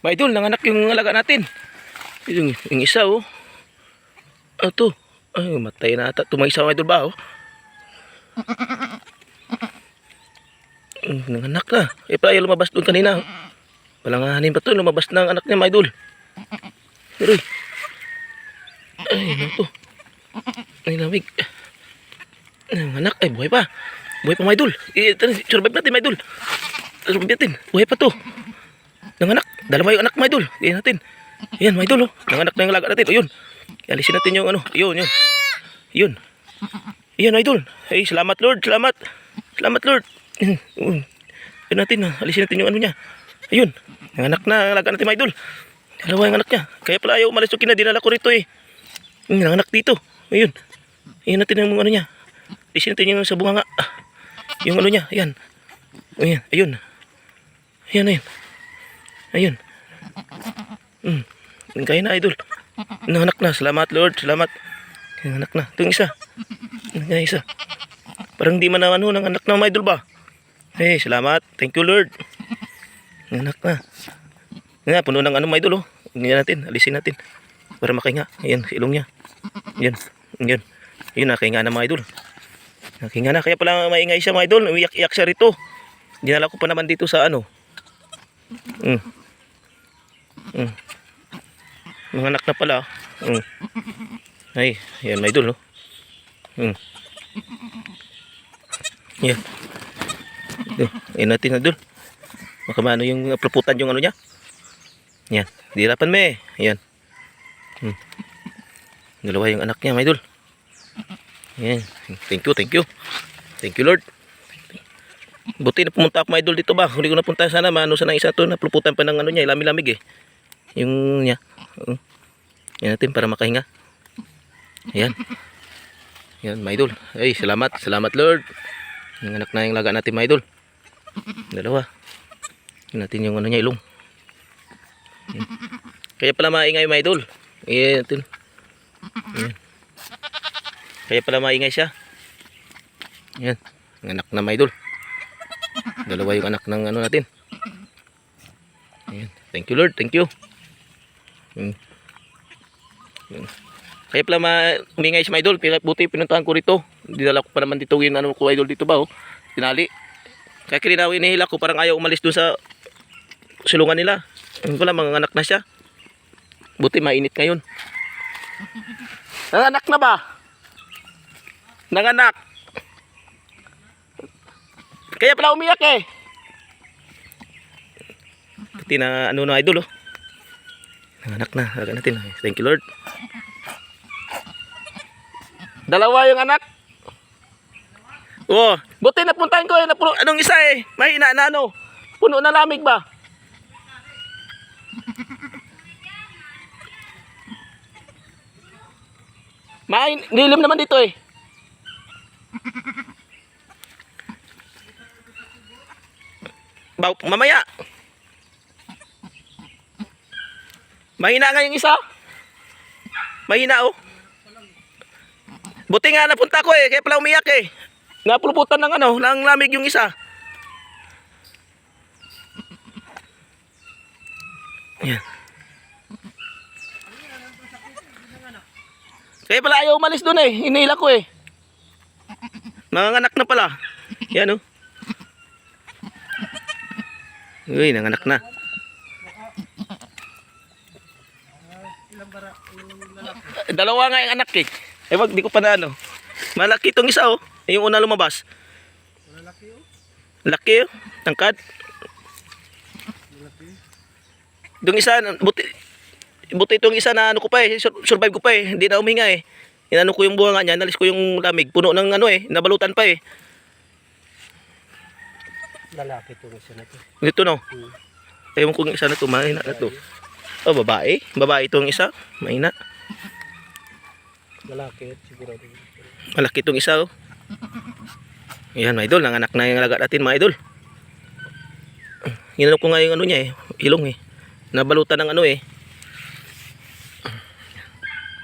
Mga nanganak yung alaga natin. Yung, yung isa oh. Ito. Ay, matay na ata. Tumang isa mga idol ba oh. Mm, Nanganak na. Eh pala yung lumabas doon kanina. Palanganin pa to. Lumabas na ang anak niya mga idol. Pero eh. Ay, ano to? Ay, lamig. Nanganak. Ay, buhay pa. Buhay pa mga idol. Eh, tara, survive natin mga idol. Survive natin. Buhay pa to. Nanganak. Dalawa yung anak mga idol. Iyan natin. Ayan mga idol oh. Nanganak na yung alaga natin. O yun. Alisin natin yung ano. Yun, yun. Yun. Ayan mga idol. Ay, salamat Lord. Salamat. Salamat Lord. Yun Yun natin. ah. Alisin natin yung ano niya. Ayun. Nanganak na ang alaga natin mga idol. Dalawa yung anak niya. Kaya pala ayaw umalis yung kinadinala ko rito eh. Nanganak dito. Ayun. Ayan natin yung ano niya. Alisin natin yung sa bunga nga. Ah. Yung ano niya. Ayan. Ayan. Ayun. Ayan, ayun. Ayun. Hmm. Kaya na, idol. Nanganak na. Salamat, Lord. Salamat. Nanganak na. Ito yung isa. Yung isa. Parang di man na ano, nanganak na, mga idol ba? Hey, salamat. Thank you, Lord. Nanganak na. Nga, puno ng ano, mga idol, oh. Tingnan natin. Alisin natin. Para makahinga. Ayan, ilong niya. Ayan. Ayan. Ayan, nakahinga na, mga idol. Nakahinga na. Kaya pala maingay siya, mga idol. Umiyak-iyak siya rito. Dinala ko pa naman dito sa ano. Mm. Mm. Mga anak na pala. Mm. Ay, yan may idol, no? Mm. Yan. Ito, yan natin na dul. Baka maano yung puluputan yung ano niya. Yan. Dirapan me. Yan. Mm. Dalawa yung anak niya, may idol. Yan. Thank you, thank you. Thank you, Lord. Buti na pumunta ako mga idol dito ba? Huli ko na punta sana maano sana isa to napuluputan pa ng ano niya, lamig-lamig eh. Yung niya. Uh, yan natin para makahinga. Ayan. Yan, mga idol. Ay, salamat. Salamat, Lord. Yung anak na yung laga natin, mga idol. Dalawa. Yan natin yung ano niya, ilong. Yan. Kaya pala maingay, mga idol. Ayan natin. Ayan. Kaya pala maingay siya. Yan. Yung anak na, mga idol. Dalawa yung anak ng ano natin. Ayan. Thank you Lord. Thank you. Hmm. Ayan. Kaya pala ma umingay si idol. Pero buti pinuntahan ko rito. Dinala ko pa naman dito yung ano ko idol dito ba oh. Tinali. Kaya kilinawin nila ko parang ayaw umalis doon sa silungan nila. Yung pala mga anak na siya. Buti mainit ngayon. Nanganak na ba? Nanganak. Kaya pala umiyak eh. Pati na ano na idol oh. Nanganak na. Laga natin. Thank you Lord. Dalawa yung anak. Oh, buti napuntahan ko eh. Napuno, anong isa eh. Mahina na ano. Puno na lamig ba? Main, nilim naman dito eh. Baw, mamaya. Mahina nga yung isa. Mahina oh. Buti nga napunta ko eh, kaya pala umiyak eh. Napuluputan ng ano, ng lamig yung isa. Yan. Kaya pala ayaw umalis doon eh, inila ko eh. Nanganganak na pala. Yan oh. Uy, nanganak na. Dalawa nga yung anak eh. Eh wag, di ko pa na ano. Malaki itong isa oh. Eh, Yung una lumabas. Laki oh. Tangkad. Itong isa, buti, buti itong isa na ano ko pa eh. sur- Survive ko pa eh. Hindi na uminga eh. Inano ko yung bunga niya, nalis ko yung lamig. Puno ng ano eh, nabalutan pa eh. Lalaki itong isa na to. Dito no. Hmm. Ewan ko yung isa na to, mahina na to. Oh, babae. Babae itong isa. Mahina. Lalaki at sigurado. Malaki itong isa oh. Yan mga idol, nanganak na yung alaga natin mga idol. Ginano ko nga yung ano niya eh, ilong eh. Nabalutan ng ano eh.